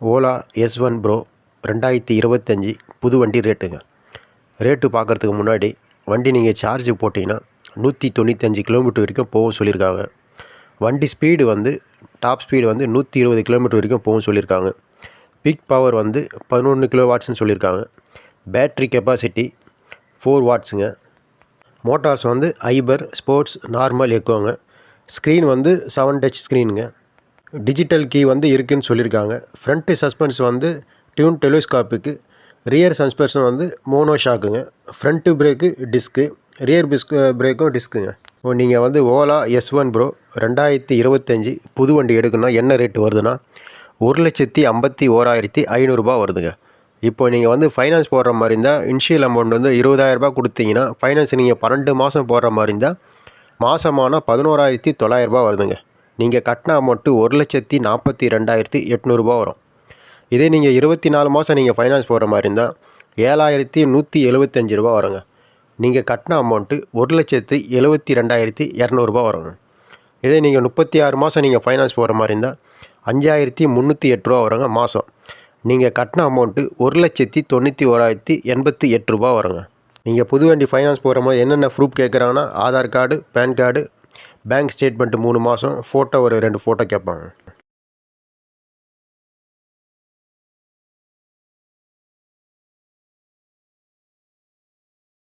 Ola S one bro ரெண்டாயிரத்தி இருபத்தஞ்சி புது வண்டி ரேட்டுங்க. ரேட்டு பார்க்குறதுக்கு முன்னாடி வண்டி நீங்கள் சார்ஜ் போட்டிங்கன்னா நூற்றி தொண்ணூத்தஞ்சு கிலோமீட்டர் வரைக்கும் போகும் சொல்லியிருக்காங்க. வண்டி ஸ்பீடு வந்து டாப் ஸ்பீடு வந்து நூற்றி இருபது கிலோமீட்டர் வரைக்கும் போகும் சொல்லியிருக்காங்க. பிக் பவர் வந்து பதினொன்று கிலோ வாட்ஸ்னு சொல்லியிருக்காங்க. பேட்ரி கெப்பாசிட்டி ஃபோர் வாட்ஸுங்க மோட்டார்ஸ் வந்து ஐபர் ஸ்போர்ட்ஸ் நார்மல் எக்கோங்க ஸ்க்ரீன் வந்து செவன் டச் ஸ்க்ரீனுங்க டிஜிட்டல் கீ வந்து இருக்குதுன்னு சொல்லியிருக்காங்க. ஃப்ரண்ட்டு சஸ்பென்ஸ் வந்து டியூன் டெலிஸ்காப்புக்கு ரியர் சஸ்பென்ஷன் வந்து mono ஷாக்குங்க front brake disc rear disc பிரேக்கும் டிஸ்க்குங்க இப்போ நீங்கள் வந்து ஓலா எஸ் ஒன் ப்ரோ ரெண்டாயிரத்தி இருபத்தஞ்சி புது வண்டி எடுக்கணும்னா என்ன ரேட்டு வருதுன்னா ஒரு லட்சத்தி ஐம்பத்தி ஓராயிரத்தி ஐநூறுரூபா வருதுங்க. இப்போ நீங்கள் வந்து ஃபைனான்ஸ் போடுற மாதிரி இருந்தால் இன்ஷியல் அமௌண்ட் வந்து இருபதாயிரரூபா கொடுத்தீங்கன்னா ஃபைனான்ஸ் நீங்கள் பன்னெண்டு மாதம் போடுற மாதிரி இருந்தால் மாதமான பதினோராயிரத்தி தொள்ளாயிரரூபா வருதுங்க. நீங்கள் கட்டின அமௌண்ட்டு ஒரு லட்சத்தி நாற்பத்தி ரெண்டாயிரத்தி எட்நூறுபா வரும். இதே நீங்கள் இருபத்தி நாலு மாதம் நீங்கள் ஃபைனான்ஸ் போடுற மாதிரி இருந்தால் ஏழாயிரத்தி நூற்றி எழுபத்தஞ்சி ரூபா வருங்க. நீங்கள் கட்டின அமௌண்ட்டு ஒரு லட்சத்தி எழுபத்தி ரெண்டாயிரத்தி இரநூறுபா வருங்க. இதே நீங்கள் முப்பத்தி ஆறு மாதம் நீங்கள் ஃபைனான்ஸ் போகிற மாதிரி இருந்தால் அஞ்சாயிரத்தி முந்நூற்றி எட்டு ரூபா வருங்க மாதம் நீங்கள் கட்டின அமௌண்ட்டு ஒரு லட்சத்தி தொண்ணூற்றி ஓராயிரத்தி எண்பத்தி எட்டு ரூபா வருங்க. நீங்கள் புது வண்டி ஃபைனான்ஸ் போகிற மாதிரி என்னென்ன ப்ரூஃப் கேட்குறாங்கன்னா Aadhaar card PAN card bank statement மூணு மாதம் ஃபோட்டோ ஒரு ரெண்டு ஃபோட்டோ கேட்பாங்க.